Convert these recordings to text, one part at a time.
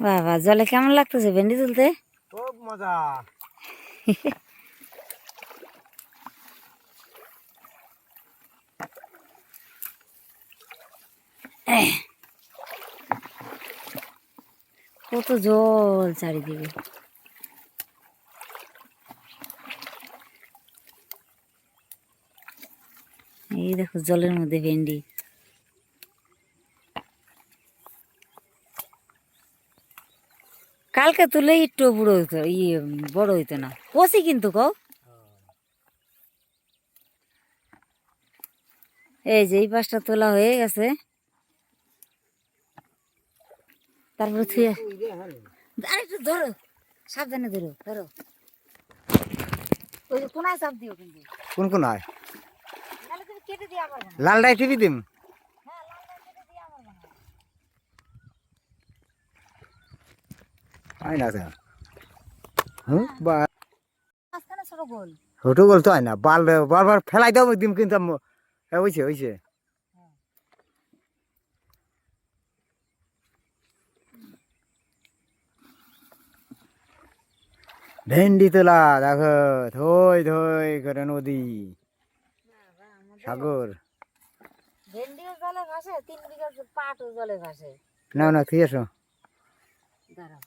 বাবা জলে কেমন লাগতেছে ভেন্ডি তুলতে? খুব মজা। কত জল চারিদিকে। এই দেখো জলের মধ্যে ভেন্ডি। কালকে তুলে একটু বুড়ো হইতো ইয়ে বড় হইতো না। কষি কিন্তু কও এই যে এই পাশটা তোলা হয়ে গেছে। তারপরে থুয়ে আরেকটু ধরো সাবধানে ধরো ধরো। ওই যে কোনায় চাপ দিও কিন্তু। কোন কোন নাহলে তুমি কেটে দিয়ে আবার লালটাই টিপি দিম হ্যাঁ লাল লাল কেটে দিয়ে আবার বানাও। হয় না হুম? বা ছোট গোল। ছোটো বলতে হয় না বাল বারবার ফেলাই দাও দিম কিন্তু হ্যাঁ হয়েছে হয়েছে ভেন্ডি তোলা দেখো থই থই করে নদী। সাগর। ভেন্ডিও জলে ভাসে তিন বিঘা পাটও জলে ভাসে। না না ঠিক আছে দাঁড়াও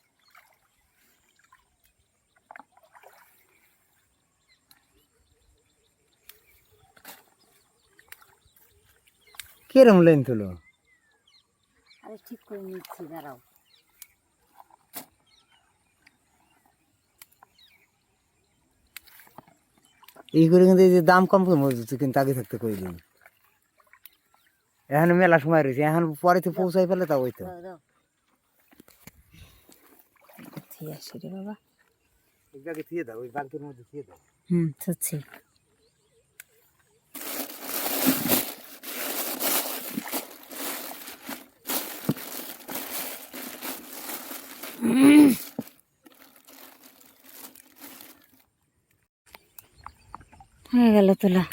কিরম তুলো আরে ঠিক করে নিচ্ছি দাঁড়াও। এই করে কিন্তু এই যে দাম কম কম কিন্তু আগে থাকতে করে দিন এখন মেলা সময় রয়েছে এখন পরে তো পৌঁছাই ফেলে তা ওই তো ঠিক আছে রে বাবা থিয়ে দাও ওই বালতির মধ্যে দাও। হুম থচ্ছি। গেল তোলা।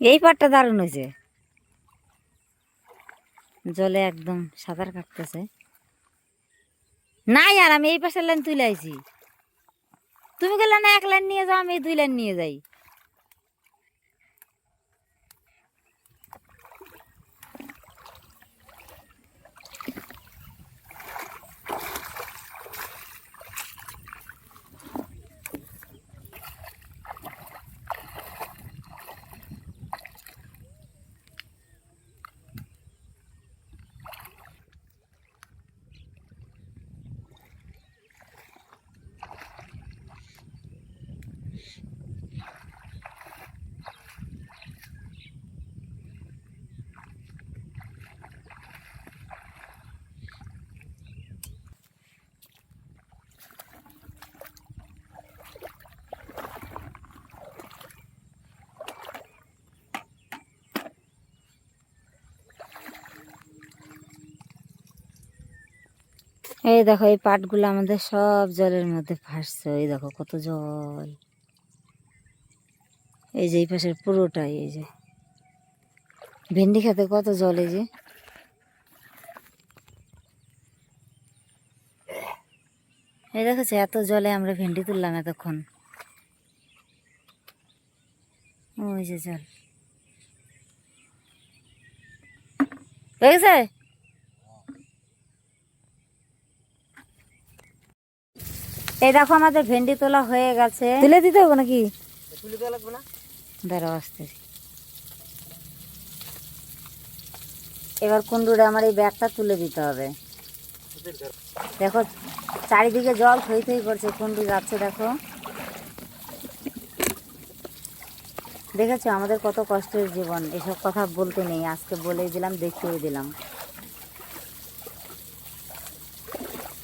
এই পাটটা দারুণ হয়েছে। জলে একদম সাঁতার কাটতেছে। নাই আর আমি এই পাশের লাইন তুলে আইছি। তুমি গেলে না এক লাইন নিয়ে যাও, আমি দুই লাইন নিয়ে যাই। এই দেখো, এই পাটগুলো আমাদের সব জলের মধ্যে ভাসছে এই দেখো, কত জল। এই যে, এই পাশের পুরোটাই, এই যে। ভেন্ডি খেতে কত জল, এই যে। এই দেখেছে এত জলে আমরা ভেন্ডি তুললাম এতক্ষণ। ওই যে জল। হয়ে গেছে? এই দেখো আমাদের ভেন্ডি তোলা হয়ে গেছে। তুলে দিতে হবে নাকি? তুলে দেওয়া লাগবে না? দাঁড়াও আসতেছি এবার কুন্ডুরে আমার এই ব্যাগটা তুলে দিতে হবে। দেখো চারিদিকে জল থই থই করছে কুন্ডু যাচ্ছে দেখো। দেখেছ আমাদের কত কষ্টের জীবন এসব কথা বলতে নেই আজকে বলেই দিলাম দেখিয়ে দিলাম।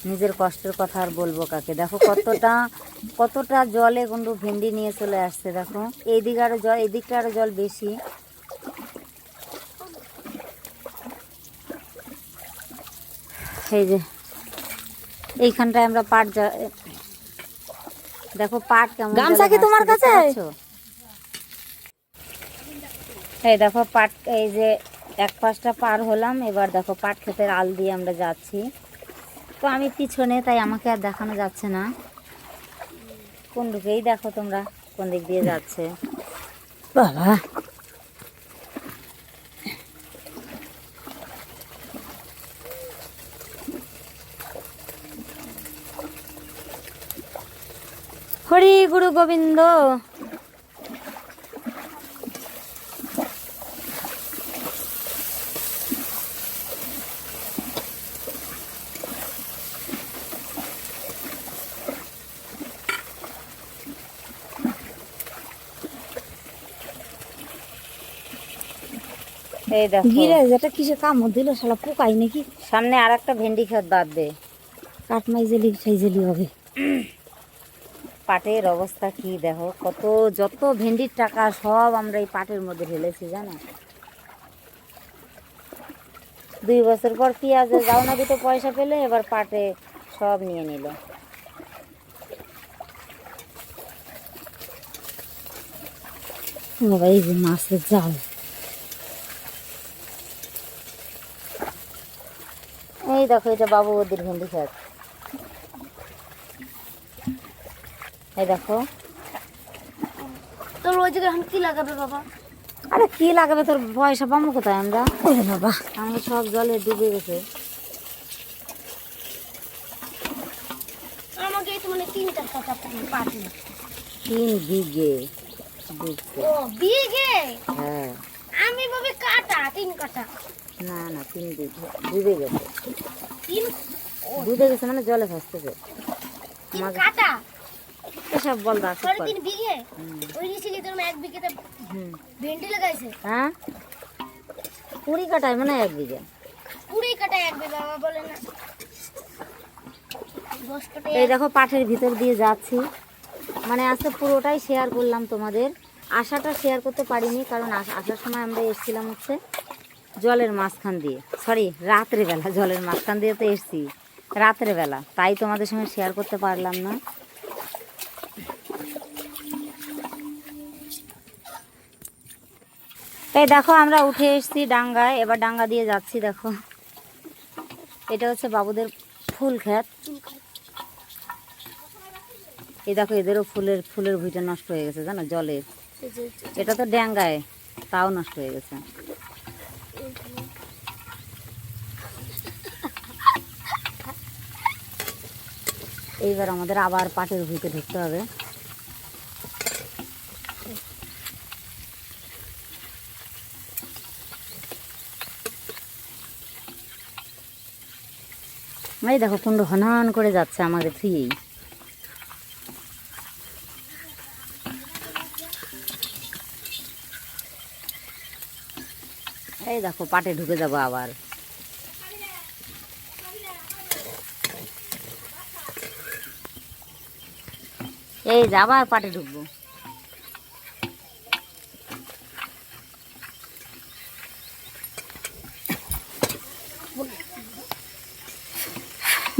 নিজের কষ্টের কথা আর বলব কাকে? দেখো কতটা কতটা জলে কুন্ডু ভেন্ডি নিয়ে চলে আসছে দেখো। এইদিকে আরও জল এদিকটা আরও জল বেশি। এই যে এইখানটায় আমরা পাট দেখো পাট কেমন গামছা কি তোমার কাছে? এই দেখো পাট এই যে এক পাশটা পার হলাম এবার দেখো পাট ক্ষেতের আল দিয়ে আমরা যাচ্ছি। তো আমি পিছনে, তাই আমাকে আর দেখানো যাচ্ছে না। কোন দিকেই দেখো তোমরা, কোন দিক দিয়ে যাচ্ছে। বাবা। হরি গুরু গোবিন্দ এই দেখো। কিসে কামড় দিল শালা পোকাই নাকি? সামনে আর একটা ভেন্ডি জেলি খাই জেলি হবে। পাটের অবস্থা কি দেখো কত যত ভেন্ডির টাকা সব আমরা এই পাটের মধ্যে ঢেলেছি জানো? দুই বছর পর পেঁয়াজে যাও না দুটো পয়সা পেলে এবার পাটে সব নিয়ে নিল। বাবা এই যে মাছের জাল। এই দেখো এটা বাবু ওদের ভেন্ডি ক্ষেত এই দেখো। তোর ওই জায়গায় কি লাগাবে বাবা? আরে কি লাগাবে তোর পয়সা পাবো কোথায় আমরা? বাবা। আমরা সব জলে ডুবে গেছে। আমাকে এই তো মানে তিন চারটা তিন বিঘে। ও বিঘে? হ্যাঁ। আমি ভাবে কাটা তিন কাটা। না না তিন ডুবে গেছে। ডুবে গেছে মানে জলে ভাসতেছে। তিন আমাকে- কাটা। এসব বল দা তিন বিঘে। ওই নিচে তোর এক বিঘেতে ভেন্ডি লাগাইছে। হ্যাঁ? কুড়ি কাটায় মানে এক বিঘে। কুড়ি কাটা এক বিঘা বাবা বলে না। এই দেখো পাঠের ভিতর দিয়ে যাচ্ছি। মানে আজকে পুরোটাই শেয়ার করলাম তোমাদের। আশাটা শেয়ার করতে পারিনি কারণ আসার সময় আমরা এসেছিলাম হচ্ছে জলের মাঝখান দিয়ে। সরি রাত্রে বেলা জলের মাঝখান দিয়ে তো এসছি। রাত্রে বেলা তাই তোমাদের সঙ্গে শেয়ার করতে পারলাম না। এই দেখো আমরা উঠে এসছি ডাঙ্গায় এবার ডাঙ্গা দিয়ে যাচ্ছি দেখো। এটা হচ্ছে বাবুদের ফুল ক্ষেত। এই দেখো এদেরও ফুলের ফুলের ভুঁইটা নষ্ট হয়ে গেছে জানো জলের। এটা তো ড্যাঙ্গায় তাও নষ্ট হয়ে গেছে। এইবার আমাদের আবার পাটের ভুঁইতে ঢুকতে হবে। এই দেখো কুণ্ড হনহন করে যাচ্ছে আমাদের থুয়েই এই দেখো পাটে ঢুকে যাব আবার। এই যে আবার পাটে ঢুকবো।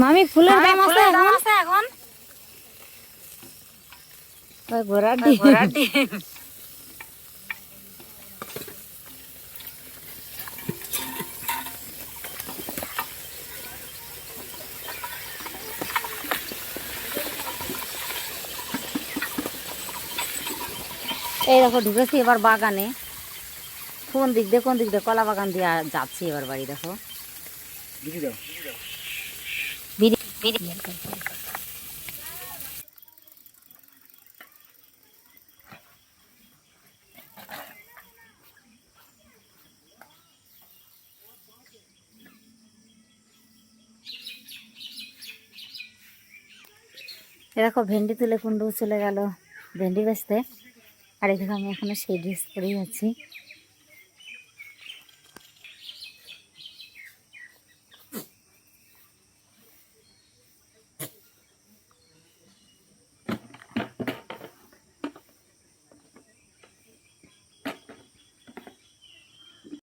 মামি ফুলের দাম আছে এখন? ঘোড়ার ডিম। এই দেখো ঢুকেছি এবার বাগানে। কোন দিক দিয়ে কোন দিক দিয়ে? কলা বাগান দিয়ে যাচ্ছি এবার বাড়ি দেখো। দেখো ভেন্ডি তুলে কুন্ডু চলে গেল ভেন্ডি বেচতে। আর এখানে আমি এখনও সেই ড্রেস পরেই আছি।